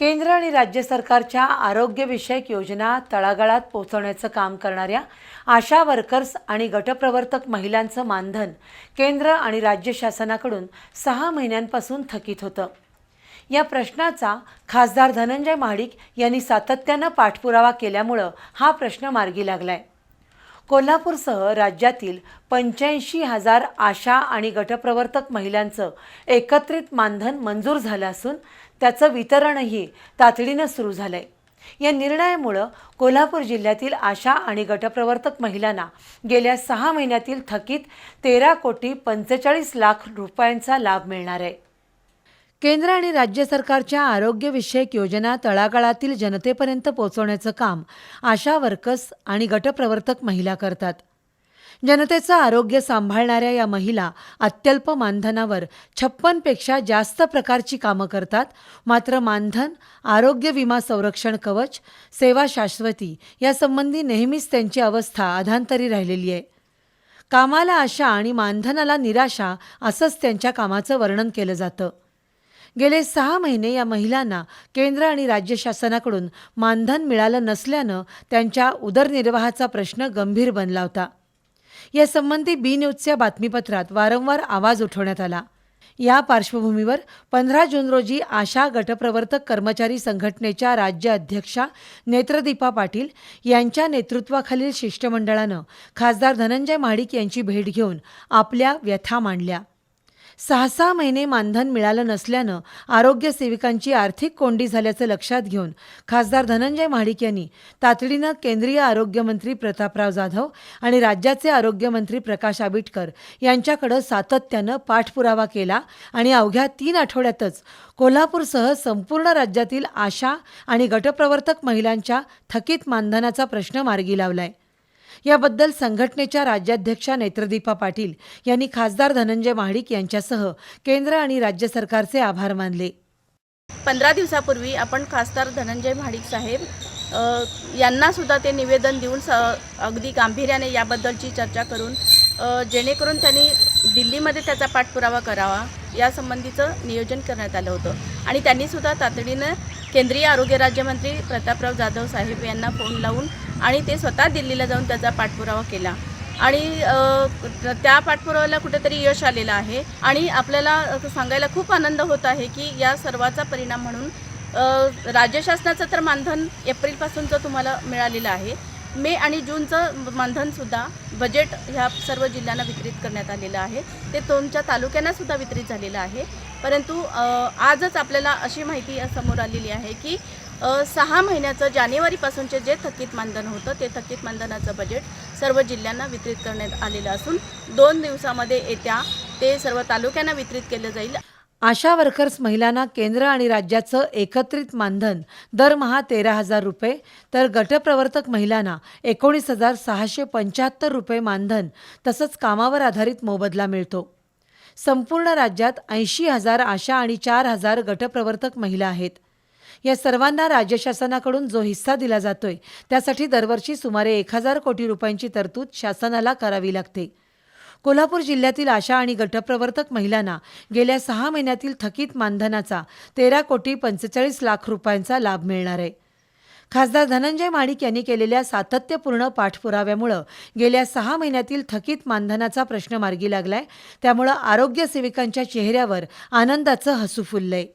केंद्र आणि राज्य सरकारच्या आरोग्यविषयक योजना तळागाळात पोहोचवण्याचं काम करणाऱ्या आशा वर्कर्स आणि गटप्रवर्तक महिलांचं मानधन केंद्र आणि राज्य शासनाकडून सहा महिन्यांपासून थकीत होतं. या प्रश्नाचा खासदार धनंजय महाडिक यांनी सातत्यानं पाठपुरावा केल्यामुळं हा प्रश्न मार्गी लागलाय. कोल्हापूरसह राज्यातील पंच्याऐंशी हजार आशा आणि गटप्रवर्तक महिलांचं एकत्रित मानधन मंजूर झालं असून त्याचं वितरणही तातडीनं सुरू झालं आहे या निर्णयामुळं कोल्हापूर जिल्ह्यातील आशा आणि गटप्रवर्तक महिलांना गेल्या सहा महिन्यातील थकीत तेरा कोटी पंचेचाळीस लाख रुपयांचा लाभ मिळणार आहे. केंद्र आणि राज्य सरकारच्या आरोग्यविषयक योजना तळागाळातील जनतेपर्यंत पोहोचवण्याचं काम आशा वर्कर्स आणि गटप्रवर्तक महिला करतात. जनतेचं आरोग्य सांभाळणाऱ्या या महिला अत्यल्प मानधनावर छप्पनपेक्षा जास्त प्रकारची कामं करतात. मात्र मानधन आरोग्य विमा संरक्षण कवच सेवा शाश्वती यासंबंधी नेहमीच त्यांची अवस्था अधांतरी राहिलेली आहे. कामाला आशा आणि मानधनाला निराशा असंच त्यांच्या कामाचं वर्णन केलं जातं. गेले सहा महिने या महिलांना केंद्र आणि राज्य शासनाकडून मानधन मिळालं नसल्यानं त्यांच्या उदरनिर्वाहाचा प्रश्न गंभीर बनला होता. यासंबंधी बी न्यूजच्या बातमीपत्रात वारंवार आवाज उठवण्यात आला. या पार्श्वभूमीवर पंधरा जून रोजी आशा गटप्रवर्तक कर्मचारी संघटनेच्या राज्य अध्यक्षा नेत्रदीपा पाटील यांच्या नेतृत्वाखालील शिष्टमंडळानं खासदार धनंजय महाडिक यांची भेट घेऊन आपल्या व्यथा मांडल्या. सहा सहा महिने मानधन मिळालं नसल्यानं आरोग्य सेविकांची आर्थिक कोंडी झाल्याचं लक्षात घेऊन खासदार धनंजय महाडिक यांनी तातडीनं केंद्रीय आरोग्यमंत्री प्रतापराव जाधव आणि राज्याचे आरोग्यमंत्री प्रकाश आबिटकर यांच्याकडं सातत्यानं पाठपुरावा केला आणि अवघ्या तीन आठवड्यातच कोल्हापूरसह संपूर्ण राज्यातील आशा आणि गटप्रवर्तक महिलांच्या थकीत मानधनाचा प्रश्न मार्गी लावलाय. याबद्दल संघटनेच्या राज्याध्यक्षा नेत्रदीपा पाटील यांनी खासदार धनंजय महाडिक यांच्यासह केंद्र आणि राज्य सरकारचे आभार मानले. पंधरा दिवसापूर्वी आपण खासदार धनंजय महाडिक साहेब यांना सुद्धा ते निवेदन देऊन स अगदी गांभीर्याने याबद्दलची चर्चा करून जेणेकरून त्यांनी दिल्लीमध्ये त्याचा पाठपुरावा करावा यासंबंधीचं नियोजन करण्यात आलं होतं. आणि त्यांनीसुद्धा तातडीनं केंद्रीय आरोग्य राज्यमंत्री प्रतापराव जाधव साहेब यांना फोन लावून आणि ते स्वतः दिल्लीला जाऊन त्याचा पाठपुरावा केला. आणि त्या पाठपुराव्याला कुठेतरी यश आलेलं आहे. आणि आपल्याला सांगायला खूप आनंद होत आहे की या सर्वाचा परिणाम म्हणून राज्यशासनाचं राज्य शासनाचं तर मानधन एप्रिलपासूनचं तुम्हाला मिळालेलं आहे. मे आणि जूनचं मानधनसुद्धा बजेट ह्या सर्व जिल्ह्यांना वितरित करण्यात आलेलं आहे. ते तुमच्या तालुक्यांनासुद्धा वितरित झालेलं आहे. परंतु आजच आपल्याला अशी माहिती समोर आलेली आहे की सहा महिन्याचं जानेवारीपासूनचे जे थकीत मानधन होतं ते थकीत मानधनाचं बजेट सर्व जिल्ह्यांना वितरित करण्यात आलेलं असून दोन दिवसामध्ये येत्या ते सर्व तालुक्यांना वितरित केलं जाईल. आशा वर्कर्स महिलांना केंद्र आणि राज्याचं एकत्रित मानधन दरमहा तेरा हजार रुपये तर गटप्रवर्तक महिलांना एकोणीस हजार सहाशे पंच्याहत्तर रुपये मानधन तसंच कामावर आधारित मोबदला मिळतो. संपूर्ण राज्यात ऐंशी हजार आशा आणि चार हजार गटप्रवर्तक महिला आहेत. या सर्वांना राज्य शासनाकडून जो हिस्सा दिला जातोय त्यासाठी दरवर्षी सुमारे एक हजार कोटी रुपयांची तरतूद शासनाला करावी लागते. कोल्हापूर जिल्ह्यातील आशा आणि गटप्रवर्तक महिलांना गेल्या सहा महिन्यातील थकीत मानधनाचा तेरा कोटी पंचेचाळीस लाख रुपयांचा लाभ मिळणार आहे. खासदार धनंजय माणिक यांनी केलेल्या सातत्यपूर्ण पाठपुराव्यामुळं गेल्या सहा महिन्यातील थकीत मानधनाचा प्रश्न मार्गी लागलाय. त्यामुळं आरोग्य सेविकांच्या चेहऱ्यावर आनंदाचं हसू फुललंय.